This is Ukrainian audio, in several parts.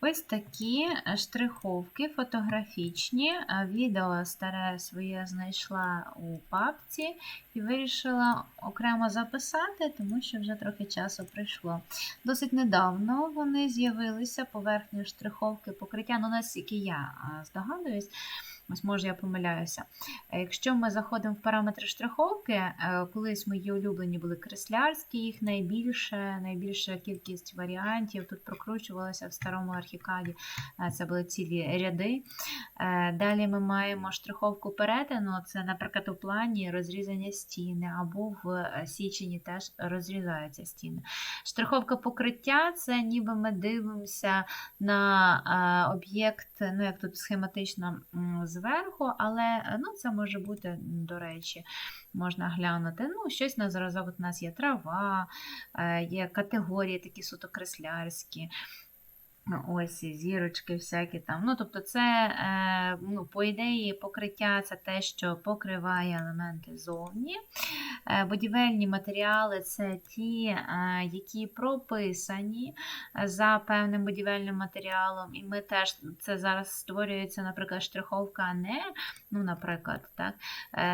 Ось такі штриховки фотографічні. Е, Відео старе своє знайшла у папці і вирішила окремо записати, тому що вже трохи часу пройшло. Досить недавно вони з'явилися поверхні штриховки покриття. Ну, наскільки я здогадуюсь, ось може я помиляюся. Е, Якщо ми заходимо в параметри штриховки, е, колись мої улюблені були креслярські, їх найбільше, найбільша кількість варіантів. Тут прокручувалося в старому архікаді. Е, Це були цілі ряди. Далі ми маємо штриховку перетину. Це, наприклад, у плані розрізання стіни, або в січені теж розрізаються стіни. Штриховка покриття це ніби ми дивимося на об'єкт, ну як тут схематично зверху, але е, ну, це може бути, до речі, можна глянути. Ну, щось на зразок. У нас є трава, е, є категорії такі суто креслярські. Ось зірочки всякі там. Ну, тобто, це, е, ну, по ідеї, покриття це те, що покриває елементи зовні. Е, будівельні матеріали це ті, е, які прописані за певним будівельним матеріалом. І ми теж це зараз створюється, наприклад, штриховка не, ну, наприклад, так,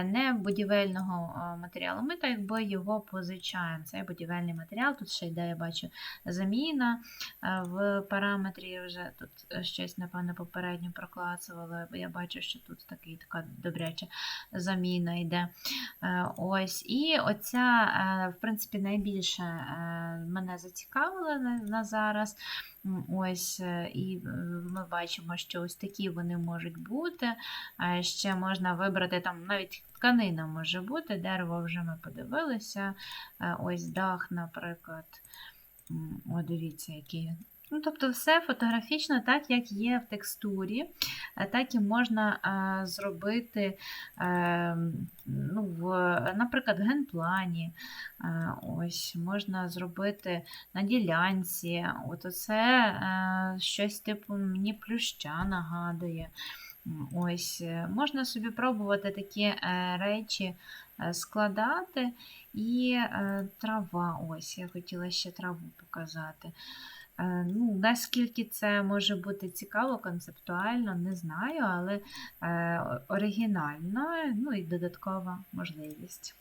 не будівельного матеріалу. Ми так би його позичаємо. Це будівельний матеріал. Тут ще йде, я бачу, заміна в параметрі вже тут е, щось, напевно, попередньо проклацували, бо я бачу, що тут такий, така добряча заміна йде. Е, Ось. І оця, е, в принципі, найбільше мене зацікавила на, зараз. Ось, і ми бачимо, що ось такі вони можуть бути. Ще можна вибрати там навіть тканина може бути, дерево вже ми подивилися. Ось дах, наприклад. О, дивіться, які. Ну, тобто, все фотографічно, так як є в текстурі, е, так і можна е, зробити, е, ну, в, наприклад, в генплані. Ось, можна зробити на ділянці. От оце е, щось типу мені плюща нагадує. Ось, можна собі пробувати такі речі складати. І трава. Ось, я хотіла ще траву показати. Е, Ну, наскільки це може бути цікаво, концептуально, не знаю, але е, оригінально, ну і додаткова можливість.